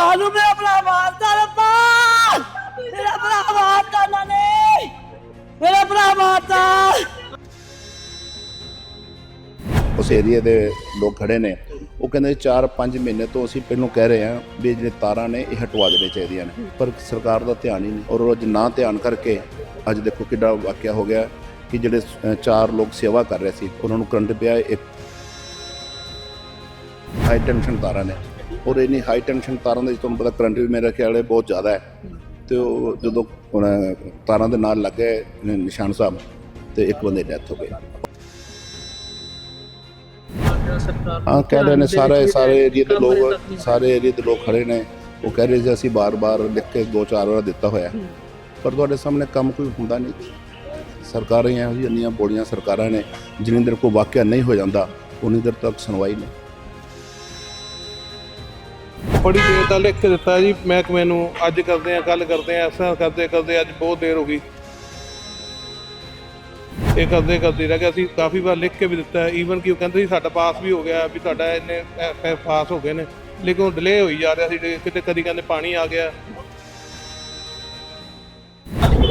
ਕਾਲੂ ਮੇਰਾ ਭਰਾ ਮਾਰਦਾ ਰੱਬਾ। ਮੇਰਾ ਭਰਾ ਮਾਰਦਾ ਉਹਨਾਂ ਮੇਰਾ ਭਰਾ ਮਾਰਦਾ ਉਸ ਏਰੀਆ ਦੇ ਲੋਕ ਖੜੇ ਨੇ। ਉਹ ਕਹਿੰਦੇ 4-5 ਮਹੀਨੇ ਤੋਂ ਅਸੀਂ ਪਹਿਲਾਂ ਕਹਿ ਰਹੇ ਹਾਂ ਵੀ ਜਿਹੜੇ ਤਾਰਾਂ ਨੇ, ਇਹ ਹਟਵਾ ਦੇਣੇ ਚਾਹੀਦੀਆਂ ਨੇ ਪਰ ਸਰਕਾਰ ਦਾ ਧਿਆਨ ਹੀ ਨਹੀਂ। ਔਰ ਅੱਜ ਨਾ ਧਿਆਨ ਕਰਕੇ ਅੱਜ ਦੇਖੋ ਕਿੱਡਾ ਵਾਕਿਆ ਹੋ ਗਿਆ ਕਿ ਜਿਹੜੇ ਚਾਰ ਲੋਕ ਸੇਵਾ ਕਰ ਰਹੇ ਸੀ, ਉਹਨਾਂ ਨੂੰ ਕਰੰਟ ਪਿਆ ਇੱਕ। ਹਾਈ ਟੈਂਸ਼ਨ ਤਾਰਾਂ ਨੇ। ਔਰ ਇੰਨੀ ਹਾਈ ਟੈਂਸ਼ਨ ਤਾਰਾਂ ਦੇ ਵਿੱਚ ਤੁਹਾਨੂੰ ਪਤਾ ਕਰੰਟ ਵੀ ਮੇਰੇ ਖਿਆਲ ਹੈ ਬਹੁਤ ਜ਼ਿਆਦਾ ਹੈ। ਤੇ ਉਹ ਜਦੋਂ ਤਾਰਾਂ ਦੇ ਨਾਲ ਲੱਗੇ ਨਿਸ਼ਾਨ ਸਾਹਿਬ, ਤੇ ਇੱਕ ਬੰਦੇ ਡੈਥ ਹੋ ਗਈ। ਹਾਂ, ਕਹਿ ਰਹੇ ਨੇ ਸਾਰੇ ਸਾਰੇ ਏਰੀਏ ਦੇ ਲੋਕ, ਸਾਰੇ ਏਰੀਏ ਦੇ ਲੋਕ ਖੜੇ ਨੇ। ਉਹ ਕਹਿ ਰਹੇ ਸੀ ਅਸੀਂ ਬਾਰ-ਬਾਰ ਲਿਖ ਕੇ ਦੋ ਚਾਰ ਵਾਰ ਦਿੱਤਾ ਹੋਇਆ ਪਰ ਤੁਹਾਡੇ ਸਾਹਮਣੇ ਕੰਮ ਕੋਈ ਹੁੰਦਾ ਨਹੀਂ। ਸਰਕਾਰਾਂ ਇਹੋ ਜਿਹੀਆਂ ਬੋਲੀਆਂ ਸਰਕਾਰਾਂ ਨੇ, ਜਿੰਨੀ ਦੇਰ ਕੋਈ ਵਾਕਿਆ ਨਹੀਂ ਹੋ ਜਾਂਦਾ, ਉਨੀ ਦੇਰ ਤੱਕ ਸੁਣਵਾਈ ਨਹੀਂ। ਬੜੀ ਦੇਰ ਦਾ ਲਿਖ ਕੇ ਦਿੱਤਾ ਜੀ ਮਹਿਕਮੇ ਨੂੰ ਅੱਜ ਕਰਦੇ ਆ ਕੱਲ ਕਰਦੇ ਆ ਐਸਾ ਕਰਦੇ ਕਰਦੇ ਅੱਜ ਬਹੁਤ ਦੇਰ ਹੋ ਗਈ। ਇਹ ਕਰਦੇ ਕਰਦੇ ਰਹਿ ਗਿਆ ਅਸੀਂ ਕਾਫੀ ਵਾਰ ਲਿਖ ਕੇ ਵੀ ਦਿੱਤਾ ਈਵਨ ਕਿ ਉਹ ਕਹਿੰਦੇ ਸੀ ਸਾਡਾ ਪਾਸ ਵੀ ਹੋ ਗਿਆ, ਵੀ ਤੁਹਾਡਾ ਇੰਨੇ ਪਾਸ ਹੋ ਗਏ ਨੇ, ਲੇਕਿਨ ਉਹ ਡਿਲੇ ਹੋਈ ਜਾ ਰਿਹਾ ਸੀ ਕਿਤੇ ਕਦੀ ਕਹਿੰਦੇ ਪਾਣੀ ਆ ਗਿਆ।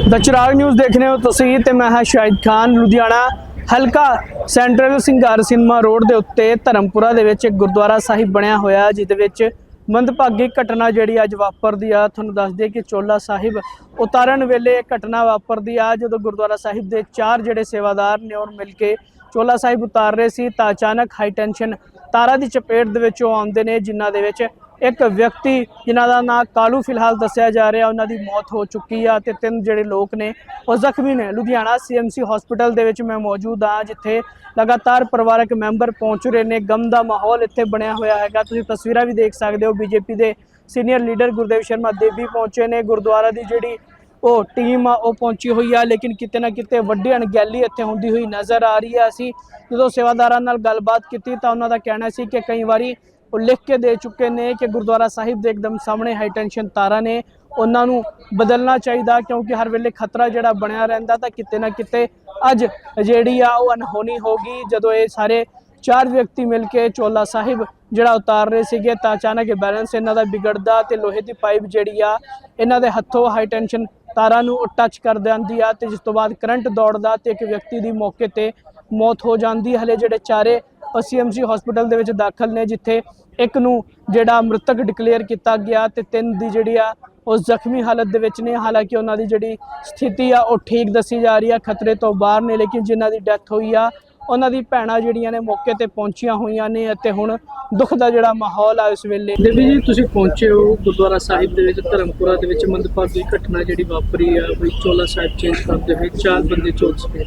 ਦ ਚਿਰਾਗ ਨਿਊਜ਼ ਦੇਖ ਰਹੇ ਹੋ ਤੁਸੀਂ, ਤੇ ਮੈਂ ਹਾਂ ਸ਼ਾਹਿਦ ਖਾਨ, ਲੁਧਿਆਣਾ, ਹਲਕਾ ਸੈਂਟਰਲ ਸਿੰਗਾਰ ਸਿਨੇਮਾ ਰੋਡ ਦੇ ਉੱਤੇ ਧਰਮਪੁਰਾ ਦੇ ਵਿੱਚ ਇੱਕ ਗੁਰਦੁਆਰਾ ਸਾਹਿਬ ਬਣਿਆ ਹੋਇਆ, ਜਿਹਦੇ ਵਿੱਚ ਮੰਦਭਾਗੀ ਘਟਨਾ ਜਿਹੜੀ ਅੱਜ ਵਾਪਰਦੀ ਆ, ਤੁਹਾਨੂੰ ਦੱਸ ਦਈਏ ਕਿ ਚੋਲਾ ਸਾਹਿਬ ਉਤਾਰਨ ਵੇਲੇ ਇਹ ਘਟਨਾ ਵਾਪਰਦੀ ਆ, ਜਦੋਂ ਗੁਰਦੁਆਰਾ ਸਾਹਿਬ ਦੇ ਚਾਰ ਜਿਹੜੇ ਸੇਵਾਦਾਰ ਨੇ ਉਹ ਮਿਲ ਕੇ ਚੋਲਾ ਸਾਹਿਬ ਉਤਾਰ ਰਹੇ ਸੀ ਤਾਂ ਅਚਾਨਕ ਹਾਈ ਟੈਂਸ਼ਨ ਤਾਰਾਂ ਦੀ ਚਪੇਟ ਦੇ ਵਿੱਚ ਉਹ ਆਉਂਦੇ ਨੇ, ਜਿਨ੍ਹਾਂ ਦੇ ਵਿੱਚ ਇੱਕ ਵਿਅਕਤੀ ਜਿਨ੍ਹਾਂ ਦਾ ਨਾਂ ਕਾਲੂ ਫਿਲਹਾਲ ਦੱਸਿਆ ਜਾ ਰਿਹਾ, ਉਹਨਾਂ ਦੀ ਮੌਤ ਹੋ ਚੁੱਕੀ ਆ ਤੇ ਤਿੰਨ ਜਿਹੜੇ ਲੋਕ ਨੇ ਉਹ ਜ਼ਖਮੀ ਨੇ। ਲੁਧਿਆਣਾ ਸੀਐਮਸੀ ਹਸਪੀਟਲ ਦੇ ਵਿੱਚ ਮੈਂ ਮੌਜੂਦ ਆ ਜਿੱਥੇ ਲਗਾਤਾਰ ਪਰਿਵਾਰਕ ਮੈਂਬਰ ਪਹੁੰਚ ਰਹੇ ਨੇ। ਗਮ ਦਾ ਮਾਹੌਲ ਇੱਥੇ ਬਣਿਆ ਹੋਇਆ ਹੈਗਾ। ਤੁਸੀਂ ਤਸਵੀਰਾਂ ਵੀ ਦੇਖ ਸਕਦੇ ਹੋ। ਬੀਜੇਪੀ ਦੇ ਸੀਨੀਅਰ ਲੀਡਰ ਗੁਰਦੇਵ ਸ਼ਰਮਾ ਦੇਵੀ ਪਹੁੰਚੇ ਨੇ। ਗੁਰਦੁਆਰਾ ਦੀ ਜਿਹੜੀ ਉਹ ਟੀਮ ਆ, ਉਹ ਪਹੁੰਚੀ ਹੋਈ ਆ, ਲੇਕਿਨ ਕਿਤੇ ਨਾ ਕਿਤੇ ਵੱਡੀ ਅਣਗਹਿਲੀ ਇੱਥੇ ਹੁੰਦੀ ਹੋਈ ਨਜ਼ਰ ਆ ਰਹੀ ਆ। ਅਸੀਂ ਜਦੋਂ ਸੇਵਾਦਾਰਾਂ ਨਾਲ ਗੱਲਬਾਤ ਕੀਤੀ ਤਾਂ ਉਹਨਾਂ ਦਾ ਕਹਿਣਾ ਸੀ ਕਿ ਕਈ ਵਾਰੀ ਉਹ ਲਿਖ ਕੇ ਦੇ ਚੁੱਕੇ ਨੇ ਕਿ ਗੁਰਦੁਆਰਾ ਸਾਹਿਬ ਦੇ ਇੱਕਦਮ ਸਾਹਮਣੇ ਹਾਈ ਟੈਂਸ਼ਨ ਤਾਰਾਂ ਨੇ। ਉਹਨਾਂ ਨੂੰ ਬਦਲਣਾ ਚਾਹੀਦਾ ਕਿਉਂਕਿ ਹਰ ਵੇਲੇ ਖਤਰਾ ਜਿਹੜਾ ਬਣਿਆ ਰਹਿੰਦਾ ਤਾਂ ਕਿਤੇ ਨਾ ਕਿਤੇ ਅੱਜ ਜਿਹੜੀ ਆ ਉਹ ਅਨਹੋਣੀ ਹੋ ਗਈ। ਜਦੋਂ ਇਹ ਸਾਰੇ ਚਾਰ ਵਿਅਕਤੀ ਮਿਲ ਕੇ ਚੋਲਾ ਸਾਹਿਬ ਜਿਹੜਾ ਉਤਾਰ ਰਹੇ ਸੀਗੇ ਤਾਂ ਅਚਾਨਕ ਬੈਲੈਂਸ ਇਹਨਾਂ ਦਾ ਵਿਗੜਦਾ ਤੇ ਲੋਹੇ ਦੀ ਪਾਈਪ ਜਿਹੜੀ ਆ ਇਹਨਾਂ ਦੇ ਹੱਥੋਂ ਹਾਈ ਟੈਂਸ਼ਨ ਤਾਰਾਂ ਨੂੰ ਟੱਚ ਕਰ ਦਿੰਦੀ ਆ ਤੇ ਜਿਸ ਤੋਂ ਬਾਅਦ ਕਰੰਟ ਦੌੜਦਾ ਤੇ ਇੱਕ ਵਿਅਕਤੀ ਦੀ ਮੌਕੇ ਤੇ ਮੌਤ ਹੋ ਜਾਂਦੀ। ਹਲੇ ਜਿਹੜੇ ਚਾਰੇ ਸੀਐਮਸੀ ਹਸਪੀਟਲ ਦੇ ਵਿੱਚ ਦਾਖਲ ਨੇ, ਜਿੱਥੇ ਇੱਕ ਨੂੰ ਜਿਹੜਾ ਮ੍ਰਿਤਕ ਡਿਕਲੇਅਰ ਕੀਤਾ ਗਿਆ ਤੇ ਤਿੰਨ ਦੀ ਜਿਹੜੀ ਆ ਉਹ ਜ਼ਖਮੀ ਹਾਲਤ ਦੇ ਵਿੱਚ ਨੇ। ਹਾਲਾਂਕਿ ਉਹਨਾਂ ਦੀ ਜਿਹੜੀ ਸਥਿਤੀ ਆ, ਉਹ ਠੀਕ ਦੱਸੀ ਜਾ ਰਹੀ ਆ, ਖਤਰੇ ਤੋਂ ਬਾਹਰ ਨੇ, ਲੇਕਿਨ ਜਿਨ੍ਹਾਂ ਦੀ ਡੈਥ ਹੋਈ ਆ ਉਹਨਾਂ ਦੀ ਭੈਣਾਂ ਜਿਹੜੀਆਂ ਨੇ ਮੌਕੇ ਤੇ ਪਹੁੰਚੀਆਂ ਹੋਈਆਂ ਨੇ ਅਤੇ ਹੁਣ ਦੁੱਖ ਦਾ ਜਿਹੜਾ ਮਾਹੌਲ ਆ ਇਸ ਵੇਲੇ। ਦੇਵੀ ਜੀ ਤੁਸੀਂ ਪਹੁੰਚੇ ਹੋ ਗੁਰਦੁਆਰਾ ਸਾਹਿਬ ਦੇ ਵਿੱਚ ਧਰਮਪੁਰਾ ਦੇ ਵਿੱਚ ਮੰਦਭਾਗੀ ਘਟਨਾ ਜਿਹੜੀ ਵਾਪਰੀ ਆ ਵੀ ਚੋਲਾ ਸਾਹਿਬ ਚੇਂਜ ਕਰਦੇ ਹੋਏ ਚਾਰ ਬੰਦੇ ਚੋਲ ਸਪੇ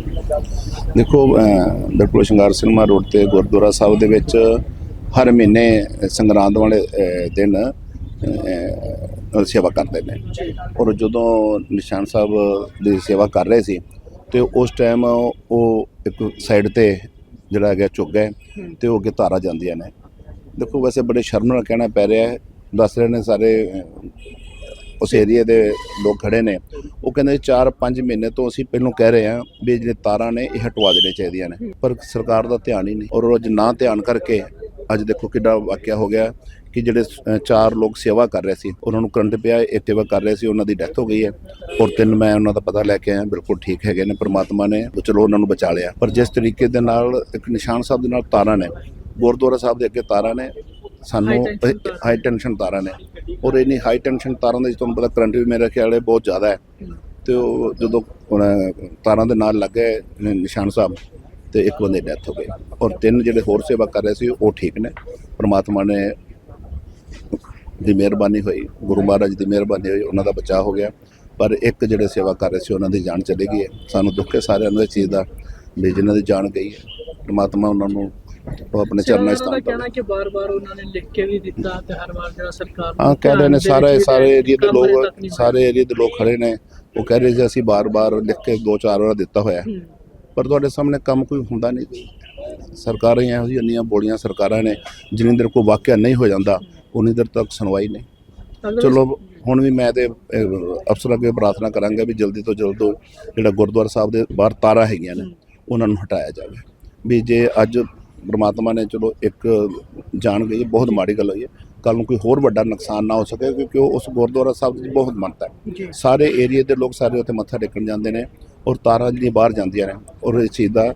ਦੇਖੋ ਬਿਲਕੁਲ ਸ਼ਿੰਗਾਰ ਸਿਨੇਮਾ ਰੋਡ ਤੇ ਗੁਰਦੁਆਰਾ ਸਾਹਿਬ ਦੇ ਵਿੱਚ ਹਰ ਮਹੀਨੇ ਸੰਗਰਾਂਦ ਵਾਲੇ ਦਿਨ ਸੇਵਾ ਕਰਦੇ ਨੇ। ਔਰ ਜਦੋਂ ਨਿਸ਼ਾਨ ਸਾਹਿਬ ਦੀ ਸੇਵਾ ਕਰ ਰਹੇ ਸੀ ਤੇ ਉਸ ਟਾਈਮ ਉਹ ਇੱਕ ਸਾਈਡ ਤੇ ਜਿਹੜਾ ਹੈਗਾ ਝੁੱਕ ਗਏ ਤੇ ਉਹ ਅੱਗੇ ਤਾਰਾ ਜਾਂਦੀਆਂ ਨੇ। ਦੇਖੋ ਵੈਸੇ ਬੜੇ ਸ਼ਰਮ ਨਾਲ ਕਹਿਣਾ ਪੈ ਰਿਹਾ ਹੈ। ਦੱਸ ਰਹੇ ਨੇ ਸਾਰੇ ਉਸ ਏਰੀਆ ਦੇ ਲੋਕ ਖੜੇ ਨੇ। ਉਹ ਕਹਿੰਦੇ 4-5 ਮਹੀਨੇ ਤੋਂ ਅਸੀਂ ਪਹਿਲਾਂ ਕਹਿ ਰਹੇ ਹਾਂ ਵੀ ਜਿਹੜੇ ਤਾਰਾਂ ਨੇ ਇਹ ਹਟਵਾ ਦੇਣੇ ਚਾਹੀਦੀਆਂ ਨੇ। ਪਰ ਸਰਕਾਰ ਦਾ ਧਿਆਨ ਹੀ ਨਹੀਂ। ਔਰ ਅੱਜ ਨਾ ਧਿਆਨ ਕਰਕੇ ਅੱਜ ਦੇਖੋ ਕਿੱਡਾ ਵਾਕਿਆ ਹੋ ਗਿਆ। ਕਿ ਜਿਹੜੇ ਚਾਰ ਲੋਕ ਸੇਵਾ ਕਰ ਰਹੇ ਸੀ ਉਹਨਾਂ ਨੂੰ ਕਰੰਟ ਪਿਆ ਇੱਕ ਸੇਵਾ ਕਰ ਰਹੇ ਸੀ ਉਹਨਾਂ ਦੀ ਡੈਥ ਹੋ ਗਈ ਹੈ। ਔਰ ਤਿੰਨ ਮੈਂ ਉਹਨਾਂ ਦਾ ਪਤਾ ਲੈ ਕੇ ਆਇਆ ਬਿਲਕੁਲ ਠੀਕ ਹੈਗੇ ਨੇ ਪ੍ਰਮਾਤਮਾ ਨੇ ਚਲੋ ਉਹਨਾਂ ਨੂੰ ਬਚਾ ਲਿਆ। ਪਰ ਜਿਸ ਤਰੀਕੇ ਦੇ ਨਾਲ ਇੱਕ ਨਿਸ਼ਾਨ ਸਾਹਿਬ ਦੇ ਨਾਲ ਤਾਰਾਂ ਨੇ ਗੁਰਦੁਆਰਾ ਸਾਹਿਬ ਦੇ ਅੱਗੇ ਤਾਰਾਂ ਨੇ ਸਾਨੂੰ। ਹਾਈ ਟੈਂਸ਼ਨ ਤਾਰਾਂ। ਨੇ। ਔਰ ਇੰਨੀ ਹਾਈ ਟੈਂਸ਼ਨ ਤਾਰਾਂ ਦੇ ਤੁਹਾਨੂੰ ਪਤਾ ਕਰੰਟ ਵੀ ਮੇਰੇ ਖਿਆਲ ਹੈ ਬਹੁਤ ਜ਼ਿਆਦਾ ਹੈ। ਤੇ ਉਹ ਜਦੋਂ ਤਾਰਾਂ ਦੇ ਨਾਲ ਲੱਗੇ ਨਿਸ਼ਾਨ ਸਾਹਿਬ ਤੇ ਇੱਕ ਬੰਦੇ ਡੈਥ ਹੋ ਗਈ। ਔਰ ਤਿੰਨ ਜਿਹੜੇ ਹੋਰ ਸੇਵਾ ਕਰ ਰਹੇ ਸੀ ਉਹ ਠੀਕ ਨੇ। ਪ੍ਰਮਾਤਮਾ ਨੇ ਦੀ ਮਿਹਰਬਾਨੀ ਹੋਈ ਗੁਰੂ ਮਹਾਰਾਜ ਦੀ ਮਿਹਰਬਾਨੀ ਹੋਈ ਉਹਨਾਂ ਦਾ ਬਚਾਅ ਹੋ ਗਿਆ। ਪਰ ਇੱਕ ਜਿਹੜੇ ਸੇਵਾ ਕਰ ਰਹੇ ਸੀ ਉਹਨਾਂ ਦੀ ਜਾਨ ਚਲੀ ਗਈ ਹੈ। ਸਾਨੂੰ ਦੁੱਖ ਹੈ ਸਾਰਿਆਂ ਨੂੰ ਇਸ ਚੀਜ਼ ਦਾ ਵੀ ਜਿਨ੍ਹਾਂ ਦੀ ਜਾਨ ਗਈ ਹੈ। ਪ੍ਰਮਾਤਮਾ ਉਹਨਾਂ ਨੂੰ ਉਹ ਆਪਣੇ ਚਰਨਾਂ 'ਚ ਦਾ ਸਥਾਨ ਕਹਿਣਾ ਕਿ ਬਾਰ-ਬਾਰ ਉਹਨਾਂ ਨੇ ਲਿਖ ਕੇ ਵੀ ਦਿੱਤਾ ਤੇ ਹਰ ਵਾਰ ਜਿਹੜਾ ਸਰਕਾਰ ਹਾਂ ਕਹਿ ਰਹੇ ਨੇ ਸਾਰੇ ਸਾਰੇ ਏਰੀਆ ਦੇ ਲੋਕ। ਸਾਰੇ ਏਰੀਆ ਦੇ ਲੋਕ ਖੜੇ ਨੇ। ਉਹ ਕਹਿ ਰਹੇ ਸੀ ਅਸੀਂ ਬਾਰ-ਬਾਰ ਲਿਖ ਕੇ ਦੋ ਚਾਰ ਵਾਰ ਦਿੱਤਾ ਹੋਇਆ। ਪਰ ਤੁਹਾਡੇ ਸਾਹਮਣੇ ਕੰਮ ਕੋਈ ਹੁੰਦਾ ਨਹੀਂ। ਸਰਕਾਰਾਂ ਇਹੋ ਜਿਹੀਆਂ ਇੰਨੀਆਂ ਬੋਲੀਆਂ ਸਰਕਾਰਾਂ ਨੇ ਜਿੰਨੀ ਦੇਰ ਕੋਈ ਵਾਕਿਆ ਨਹੀਂ ਹੋ ਜਾਂਦਾ। ਉਨੀ ਦੇਰ ਤੱਕ ਸੁਣਵਾਈ ਨਹੀਂ। ਚਲੋ ਹੁਣ ਵੀ ਮੈਂ ਤੇ ਅਫਸਰਾਂ ਅੱਗੇ ਪ੍ਰਾਰਥਨਾ ਕਰਾਂਗਾ ਵੀ ਜਲਦੀ ਤੋਂ ਜਲਦ ਉਹ ਜਿਹੜਾ ਗੁਰਦੁਆਰਾ ਸਾਹਿਬ ਦੇ ਬਾਹਰ ਤਾਰਾਂ ਹੈਗੀਆਂ ਨੇ ਉਹਨਾਂ ਨੂੰ ਹਟਾਇਆ ਜਾਵੇ। ਵੀ ਜੇ ਅੱਜ ਪ੍ਰਮਾਤਮਾ ਨੇ ਚਲੋ ਇੱਕ ਜਾਨ ਗਈ ਬਹੁਤ ਮਾੜੀ ਗੱਲ ਹੋਈ ਹੈ ਕੱਲ ਨੂੰ ਕੋਈ ਹੋਰ ਵੱਡਾ ਨੁਕਸਾਨ ਨਾ ਹੋ ਸਕੇ ਕਿਉਂਕਿ ਉਹ ਉਸ ਗੁਰਦੁਆਰਾ ਸਾਹਿਬ ਦੀ ਬਹੁਤ ਮੰਨਤਾ ਹੈ। ਸਾਰੇ ਏਰੀਆ ਦੇ ਲੋਕ ਸਾਰੇ ਉੱਥੇ ਮੱਥਾ ਟੇਕਣ ਜਾਂਦੇ ਨੇ ਔਰ ਤਾਰਾਂ ਜਿਹੜੀਆਂ ਬਾਹਰ ਜਾਂਦੀਆਂ ਨੇ ਔਰ ਇਸ ਚੀਜ਼ ਦਾ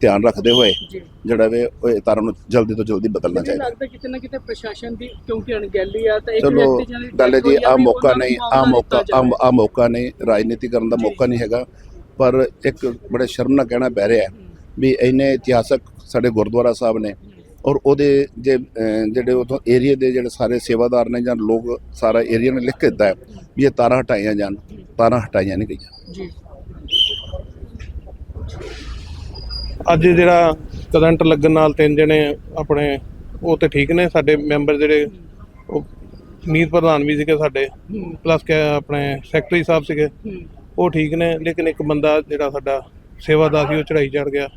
ਧਿਆਨ ਰੱਖਦੇ ਹੋਏ ਜਿਹੜਾ ਵੇ ਉਹ ਇਹ ਤਾਰਾਂ ਨੂੰ ਜਲਦੀ ਤੋਂ ਜਲਦੀ ਬਦਲਣਾ ਚਾਹੀਦਾ। ਲੱਗਦਾ ਕਿਤੇ ਨਾ ਕਿਤੇ ਪ੍ਰਸ਼ਾਸਨ ਦੀ ਕਿਉਂਕਿ ਅਣਗਹਿਲੀ ਆ ਤਾਂ ਇੱਕ ਚਲੋ ਵਿਅਕਤੀ ਜਿਹਨਾਂ ਦੀ ਡਾਲੇ death ਜੀ ਆ ਮੌਕਾ ਨਹੀਂ ਆ ਮੌਕਾ। ਆ ਮੌਕਾ ਨਹੀਂ ਰਾਜਨੀਤੀ ਕਰਨ ਦਾ ਮੌਕਾ ਨਹੀਂ ਹੈਗਾ। ਪਰ ਇੱਕ ਬੜੇ ਸ਼ਰਮ ਨਾਲ ਕਹਿਣਾ ਪੈ ਰਿਹਾ ਵੀ ਇੰਨੇ ਇਤਿਹਾਸਕ ਸਾਡੇ ਗੁਰਦੁਆਰਾ ਸਾਹਿਬ ਨੇ ਔਰ ਉਹਦੇ ਜੇ ਜਿਹੜੇ ਉਥੋਂ ਏਰੀਆ ਦੇ ਜਿਹੜੇ ਸਾਰੇ ਸੇਵਾਦਾਰ ਨੇ ਜਾਂ ਲੋਕ ਸਾਰਾ ਏਰੀਆ ਨੇ ਲਿਖ ਕੇ ਦਿੱਤਾ ਹੈ ਵੀ ਇਹ ਤਾਰਾਂ ਹਟਾਈਆਂ ਜਾਣ ਤਾਰਾਂ ਹਟਾਈਆਂ ਨਹੀਂ ਗਈਆਂ। ਜੀ। ਅੱਜ ਜਿਹੜਾ ਕਰੰਟ ਲੱਗਣ ਨਾਲ ਤਿੰਨ ਜਣੇ ਆਪਣੇ ਉਹ ਤੇ ਠੀਕ ਨੇ ਸਾਡੇ ਮੈਂਬਰ ਜਿਹੜੇ ਉਹ ਮੀਤ ਪ੍ਰਧਾਨ ਵੀ ਸੀਗੇ ਸਾਡੇ ਪਲੱਸ ਕਿ ਆਪਣੇ ਸੈਕਟਰੀ ਸਾਹਿਬ ਸੀਗੇ ਉਹ ਠੀਕ ਨੇ ਲੇਕਿਨ ਇੱਕ ਬੰਦਾ ਜਿਹੜਾ ਸਾਡਾ ਸੇਵਾਦਾਰ ਸੀ ਉਹ ਚੜਾਈ ਚੜ ਗਿਆ।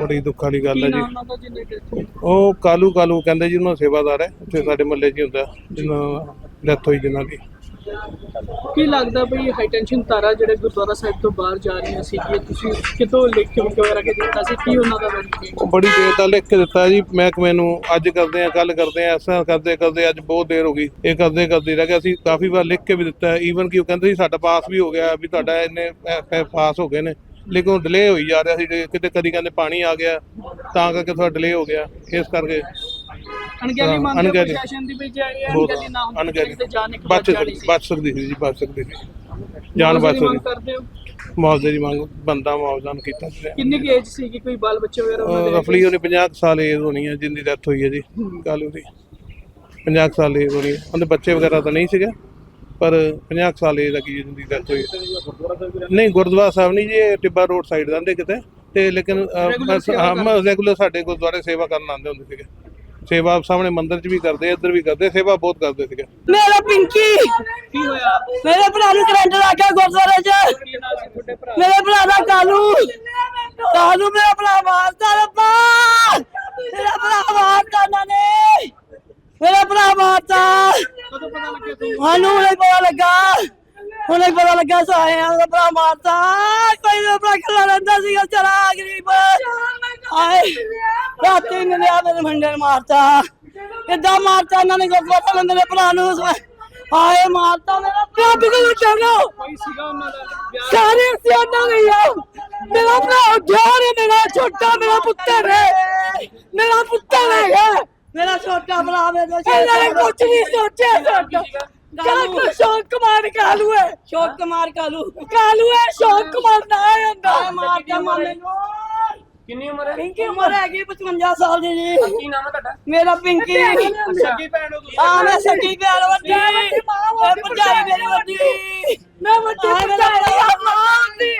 ਬੜੀ ਦੁੱਖ ਵਾਲੀ ਗੱਲ ਹੈ ਜੀ? ਉਹ ਕਾਲੂ ਕਾਲੂ ਕਹਿੰਦੇ ਜੀ ਉਹਨਾਂ ਸੇਵਾਦਾਰ ਹੈ ਉੱਥੇ ਸਾਡੇ ਮੱਲੇ 'ਚ ਹੀ ਹੁੰਦਾ ਜਿਹਨਾਂ ਡੈਥ ਹੋਈ ਜਿਨ੍ਹਾਂ ਦੀ। ਕੀ ਲੱਗਦਾ ਬਈ ਹਾਈ ਟੈਂਸ਼ਨ ਤਾਰਾ ਜਿਹੜੇ ਗੁਰਦੁਆਰਾ ਸਾਹਿਬ ਤੋਂ ਬਾਹਰ ਜਾ ਰਹੀਆਂ ਸੀ ਕਿ ਤੁਸੀਂ ਕਿਤੋਂ ਲਿਖ ਕੇ ਵਗੈਰਾ ਕੇ ਦਿੱਤਾ ਸੀ, ਕੀ ਉਹਨਾਂ ਦਾ ਉਹ ਬੜੀ ਦੇਰ ਦਾ ਲਿਖ ਕੇ ਦਿੱਤਾ ਜੀ, ਮਹਿਕਮੇ ਨੂੰ ਅੱਜ ਕਰਦੇ ਆ ਕੱਲ ਕਰਦੇ ਆ ਐਸਾ ਕਰਦੇ ਕਰਦੇ ਅੱਜ ਬਹੁਤ ਦੇਰ ਹੋ ਗਈ, ਇਹ ਕਰਦੇ ਕਰਦੇ ਰਹਿ ਗਏ ਅਸੀਂ ਕਾਫੀ ਵਾਰ ਲਿਖ ਕੇ ਵੀ ਦਿੱਤਾ ਈਵਨ ਕਿ ਉਹ ਕਹਿੰਦੇ ਸੀ ਸਾਡਾ ਪਾਸ ਵੀ ਹੋ ਗਿਆ, ਵੀ ਤੁਹਾਡਾ ਇੰਨੇ ਪਾਸ ਹੋ ਗਏ ਨੇ, ਲੇਕਿਨ ਉਹ ਡਿਲੇ ਹੋਈ ਜਾ ਰਿਹਾ ਸੀ ਕਿਤੇ ਕਦੀ ਕਹਿੰਦੇ ਪਾਣੀ ਆ ਗਿਆ, ਤਾਂ ਕਰਕੇ ਥੋੜਾ ਡਿਲੇ ਹੋ ਗਿਆ, ਇਸ ਕਰਕੇ ਅਣਗਹਿਲੀ ਹਾਂ, ਮੰਨਦੇ ਹੋ ਅਣਗਹਿਲੀ। ਪ੍ਰਸ਼ਾਸਨ ਦੀ ਵੀ ਜੇ ਇਹ ਬਹੁਤ ਅਣਗਹਿਲੀ ਨਾ ਹੁੰਦੀ ਅਣਗਹਿਲੀ। ਤੇ ਜਾਨ ਇੱਕ ਬਚ ਬਚ ਜਾਣੀ। ਸੀ ਬਚ ਸਕਦੀ ਸੀ ਜੀ ਬਚ ਸਕਦੀ ਸੀ। ਜਾਨ ਬਚ ਮੁਆਵਜ਼ੇ ਦੀ ਮੰਗ ਸਕਦੀ ਕਰਦੇ ਹੋ? ਮੁਆਵਜ਼ੇ ਦੀ ਮੰਗ ਬੰਦਾ ਮੁਆਵਜ਼ਾ ਨਹੀਂ ਕੀਤਾ ਸੀ। ਕਿੰਨੀ ਕੁ ਏਜ ਸੀ ਕਿ ਕੋਈ ਬਾਲ ਬੱਚੇ ਵਗੈਰਾ ਉਹਨਾਂ ਦੇ? ਰਫਲੀ ਉਹਨੇ 50 ਕੁ ਸਾਲ ਏਜ ਹੋਣੀ ਹੈ ਜਿੰਦੀ ਡੈਥ ਹੋਈ ਹੈ ਜੀ ਕਾਲੂ ਦੀ 50 ਕੁ ਸਾਲ ਏਜ ਹੋਣੀ ਹੈ। ਉਹਦੇ ਬੱਚੇ ਵਗੈਰਾ ਤਾਂ ਨਹੀਂ ਸੀਗੇ ਪਰ 50 ਕੁ ਸਾਲ ਏਜ ਲੱਗੀ ਜਿੰਦੀ ਡੈਥ ਹੋਈ ਹੈ। ਨਹੀਂ ਗੁਰਦੁਆਰਾ ਸਾਹਿਬ ਨਹੀਂ ਜੀ ਇਹ ਟਿੱਬਾ ਰੋਡ ਸਾਈਡ ਜਾਂਦੇ ਕਿਤੇ। ਤੇ ਲੇਕਿਨ Regular ਸੇਵਾ ਹਾਂ ਰੈਗੂਲਰ ਸਾਡੇ ਗੁਰਦੁਆਰੇ ਸੇਵਾ ਕਰਨ ਆਉਂਦੇ ਹੁੰਦੇ ਸੀਗੇ। ਸੇਵਾ ਸਾਹਮਣੇ ਮੰਦਿਰ 'ਚ ਵੀ ਕਰਦੇ, ਇੱਧਰ ਵੀ ਕਰਦੇ, ਸੇਵਾ ਬਹੁਤ ਕਰਦੇ ਸੀਗੇ। ਮੇਰਾ ਪਿੰਕੀ ਕੀ ਹੋਇਆ ਮੇਰੇ ਭਰਾ ਨੂੰ ਕਰੰਟ ਲੱਗ ਗਿਆ ਗੁਰਦੁਆਰੇ 'ਚ। ਮੇਰੇ ਭਰਾ ਦਾ ਕਾਲੂ। ਕਾਲੂ ਮੇਰਾ ਭਰਾ ਮਾਰਦਾ ਰੱਬਾ। ਮੇਰਾ ਭਰਾ ਮਾਰਦਾ ਉਹਨਾਂ ਨੇ ਮੇਰਾ ਭਰਾ ਮਾਰਦਾ ਕਦੋਂ ਪਤਾ ਲੱਗਿਆ ਤੁਹਾਨੂੰ ਸਾਨੂੰ ਨਹੀਂ ਪਤਾ ਲੱਗਾ। ਹੁਣੇ ਪਤਾ ਲੱਗਾ ਸਾਏ ਦਾ ਭਰਾ ਮਾਰਦਾ ਕੋਈ ਨਾ ਭਰਾ ਖਲਾ ਰਹਿੰਦਾ ਸੀਗਾ, ਚਲਾ ਗਰੀਬ। ਆਏ। ਰਾਤੀ ਮਿਲਿਆ ਮੇਰੇ ਮੁੰਡੇ ਨੂੰ ਮਾਰਤਾ। ਕਿੱਦਾਂ ਮਾਰਤਾ ਇਹਨਾਂ ਨੇ ਗੁਰਦੁਆਰਾ ਲੰਦੇ ਨੇ ਭਰਾ ਨੂੰ? ਆਏ ਮਾਰਤਾ ਮੇਰਾ ਪਿਓ ਬਿਗਲ ਚੰਗਾ ਕੋਈ ਸੀਗਾ ਉਹਨਾਂ ਦਾ ਵਿਆਹ ਸਾਰੇ ਸਿਆਣਾ ਨਹੀਂ ਆ। ਮੇਰਾ ਭਰਾ ਜਾਰੇ ਮੇਰਾ ਛੋਟਾ ਮੇਰਾ ਪੁੱਤਰ ਹੈ। ਮੇਰਾ ਪੁੱਤਰ ਹੈ ਮੇਰਾ ਛੋਟਾ ਭਰਾ ਮੇਰਾ ਇਹਨਾਂ ਨੇ ਕੁਝ ਨਹੀਂ ਸੋਚਿਆ ਸਾਡਾ। ਕਾਲੂ। ਸ਼ੌਕ ਕੁਮਾਰ ਕਾਲੂ ਹੈ। ਸ਼ੌਕ ਕੁਮਾਰ ਕਾਲੂ। ਕਾਲੂ ਹੈ ਸ਼ੌਕ ਕੁਮਾਰ ਨਾ ਹੈ ਹੁੰਦਾ ਮਾਰ ਕੇ ਮਾਰੇ। ਕਿੰਨੀ ਉਮਰ ਹੈ? ਪਿੰਕੀ ਉਮਰ ਹੈਗੀ 55 ਸਾਲ ਦੀ ਜੀ। ਕੀ ਨਾਮ ਹੈ ਤੁਹਾਡਾ? ਮੇਰਾ ਪਿੰਕੀ। ਸੱਗੀ ਭੈਣ ਹੋ ਤੁਸੀਂ। ਆ ਮੈਂ ਸੱਗੀ ਪਿਆਰ ਵੱਡੀ। ਇਹ ਭਰਜਾਈ ਮੇਰੀ ਵੱਡੀ। ਮੈਂ ਵੱਡੀ ਭਰਜਾਈ ਆ ਮਾਂ ਦੀ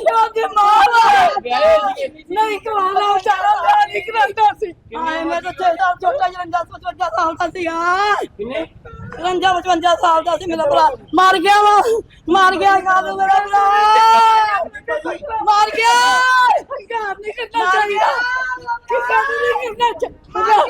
ਸ਼ਾਦੀ ਮਾਂ ਨਹੀਂ ਵਿਆਹ ਨਹੀਂ ਕਰਾਂਦਾ ਸੀ। ਆਏ ਮੈਂ ਤਾਂ ਛੋਟਾ ਛੋਟਾ ਜਿਹਾ 55 ਸਾਲ ਦਾ ਸੀ ਹਾਂ ਕਿੰਨੇ? 55 55 ਸਾਲ ਦਾ ਸੀ ਮੇਰਾ ਭਰਾ। ਮਰ ਗਿਆ ਵਾ। ਮਰ ਗਿਆ ਕਾਲੂ ਮੇਰਾ ਭਰਾ ਮਰ ਗਿਆ। ਹੰਕਾਰ ਨਹੀਂ ਕਰਨਾ ਚਾਹੀਦਾ ਕਿਸੇ ਨੂੰ ਨਹੀਂ ਕਰਨਾ ਚਾਹੀਦਾ